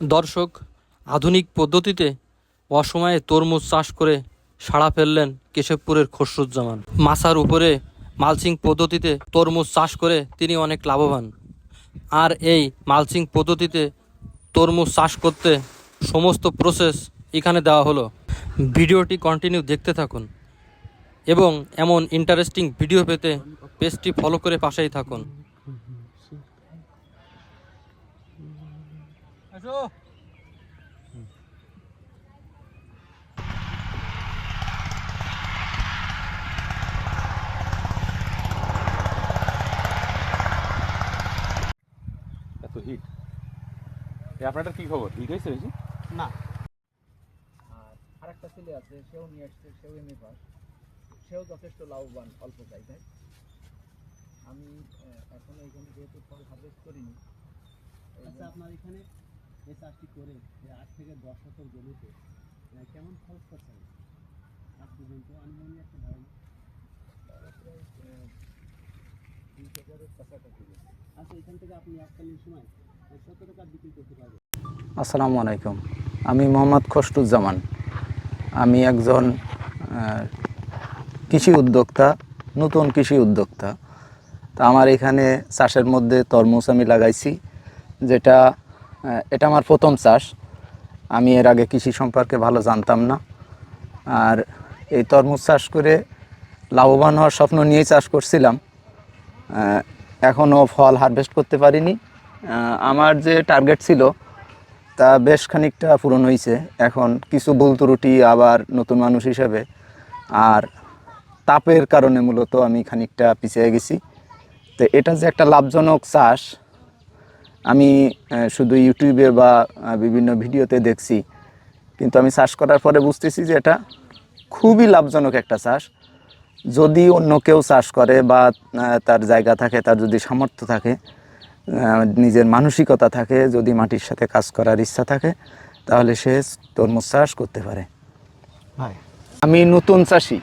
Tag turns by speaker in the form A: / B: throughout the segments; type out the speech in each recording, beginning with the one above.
A: দর্শক, আধুনিক পদ্ধতিতে অসময়ে তরমুজ চাষ করে সাড়া ফেললেন কেশবপুরের খসরুজ্জামান। মাছার উপরে মালচিং পদ্ধতিতে তরমুজ চাষ করে তিনি অনেক লাভবান। আর এই মালচিং পদ্ধতিতে তরমুজ চাষ করতে সমস্ত প্রসেস এখানে দেওয়া হলো। ভিডিওটি কন্টিনিউ দেখতে থাকুন এবং এমন ইন্টারেস্টিং ভিডিও পেতে পেজটি ফলো করে পাশেই থাকুন।
B: এত হিট আপনারটার কি খবর? হিট হয়েছে বেশি?
C: না। আর আরেকটা ছেলে আছে সেও নিয়ে আসছে সেও এমএ পাস সেও যথেষ্ট লাভবান অল্প জায়গায় আমি এখনও এখানে যেহেতু ফল হারভেস্ট করিনি
D: আচ্ছা আপনার এখানে এই চাষটি করে এই আট থেকে দশ শতক জমিতে কেমন খরচ করছেন? আজ পর্যন্ত আনুমানিক একটা ধারণা। আচ্ছা এখান থেকে আপনি এককালীন সময় সত্তর টাকা বিক্রি করতে
E: আসসালামু আলাইকুম। আমি মোহাম্মদ খসরুজ্জামান। আমি একজন কৃষি উদ্যোক্তা, নতুন কৃষি উদ্যোক্তা। তা আমার এখানে চাষের মধ্যে তরমুজ আমি লাগাইছি, যেটা এটা আমার প্রথম চাষ। আমি এর আগে কৃষি সম্পর্কে ভালো জানতাম না। আর এই তরমুজ চাষ করে লাভবান হওয়ার স্বপ্ন নিয়েই চাষ করছিলাম। এখনও ফল হারভেস্ট করতে পারিনি। আমার যে টার্গেট ছিল, তা বেশ খানিকটা পূরণ হয়েছে এখন কিছু ভুল ত্রুটি আবার নতুন মানুষ হিসেবে। আর তাপের কারণে মূলত আমি খানিকটা পিছিয়ে গেছি। তো এটা যে একটা লাভজনক চাষ আমি শুধু ইউটিউবে বা বিভিন্ন ভিডিওতে দেখছি। কিন্তু আমি চাষ করার পরে বুঝতেছি যে এটা খুবই লাভজনক একটা চাষ যদি অন্য কেউ চাষ করে বা তার জায়গা থাকে তার যদি সামর্থ্য থাকে নিজের মানসিকতা থাকে যদি মাটির সাথে কাজ করার ইচ্ছা থাকে তাহলে সে তরমুজ চাষ করতে পারে। আমি নতুন চাষি।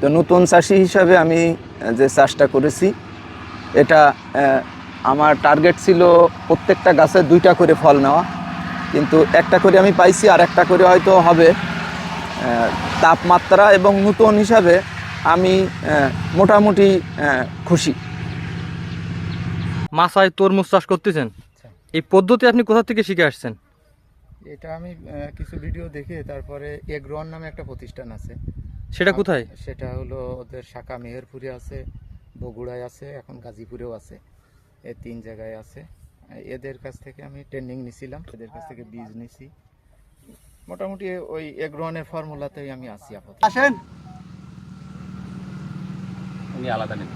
E: তো নতুন চাষি হিসাবে আমি যে চাষটা করেছি এটা আমার টার্গেট ছিল প্রত্যেকটা গাছে দুইটা করে ফল নেওয়া। কিন্তু একটা করে আমি পাইছি আর একটা করে হয়তো হবে। তাপমাত্রা এবং নতুন হিসাবে আমি মোটামুটি খুশি।
A: মাছায় তরমুজ চাষ করতেছেন? এই পদ্ধতি আপনি কোথা থেকে শিখে আসছেন?
C: এটা আমি কিছু ভিডিও দেখে তারপরে এগ্রোয়ান নামে একটা প্রতিষ্ঠান আছে।
A: সেটা কোথায়?
C: সেটা হলো ওদের শাখা মেহেরপুরে আছে বগুড়ায় আছে এখন গাজীপুরেও আছে। এই তিন জায়গায় আছে। এদের কাছ থেকে আমি ট্রেনিং নিছিলাম, এদের কাছ থেকে বীজ নিছি। মোটামুটি ওই এগ্রোনের ফর্মুলাতেই আমি আসি আপাতত।
D: আসেন।
B: উনি আলাদা নেন